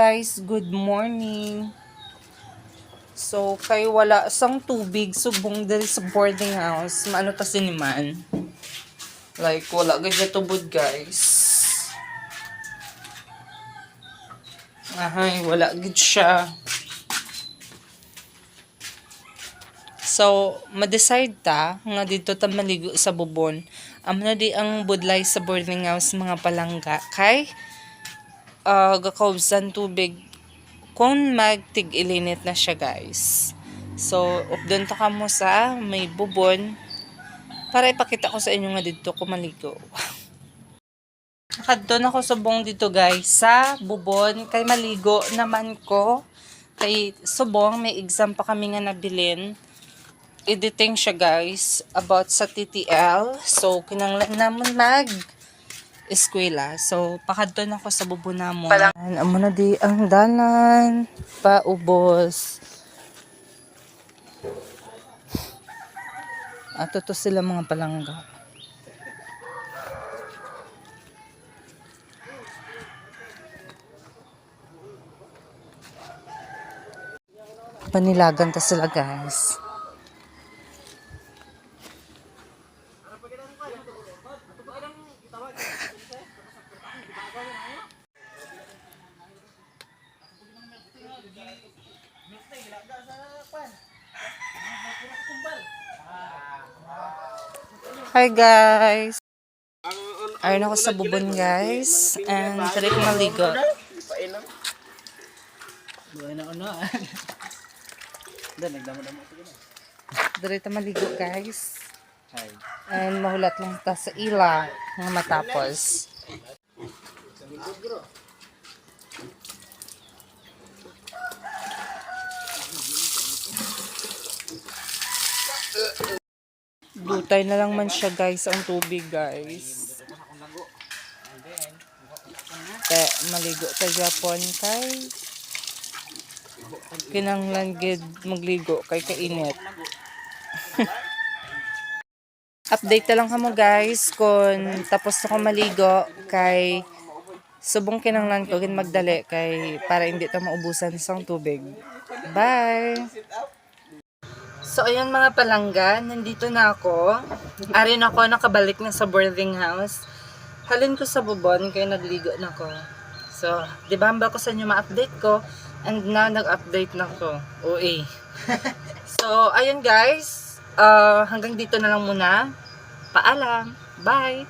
Guys, good morning. So, kay wala sang tubig subong diri sa boarding house. Maano ta siniman? Like, wala gaya tubod, guys. Ahay, wala gid siya. So, ma-decide ta nga dito ta maligo sa bubon. Amo na di ang budlay sa boarding house mga palangga. Kay, uh, gakaubsan tubig kung magtig ilinit na siya guys. So, updon ta kamo sa may bubon para ipakita ko sa inyo nga dito ko maligo. Nakadto na ko subong dito guys sa bubon kay maligo naman ko kay subong may exam pa kami nga nabilin editing siya guys about sa TTL so kinanglan namon mag eskwela. So pakadto na ko sa bubon namon amo na di ang danan. Paubos. Ato to sila mga palangga. Panilagan ta sila guys Hi guys! Ayun ako sa bubon guys. And tari ko maligo. Buhay na ano. Doon, nagdamo-damo ko na. Maligo guys. Hi. And mahulat lang ta sa ila nga matapos. Dutay na lang man siya guys ang tubig guys. Te, maligo ta Japon kay kinanglan gid magligo kay kainit. Update na lang kamo guys kung tapos na ko maligo kay subong kinanglan ko gin magdali kay para hindi ta maubusan sang tubig. Bye! So, ayun mga palangga, nandito na ako. Arin ako, nakabalik na sa boarding house. Halin ko sa bubon, kaya nagligo na ko. So, di ba hamba ko sa inyo ma-update ko? And now, nag-update na ko. OA. so, ayun guys. Uh, hanggang dito na lang muna. Paalam. Bye!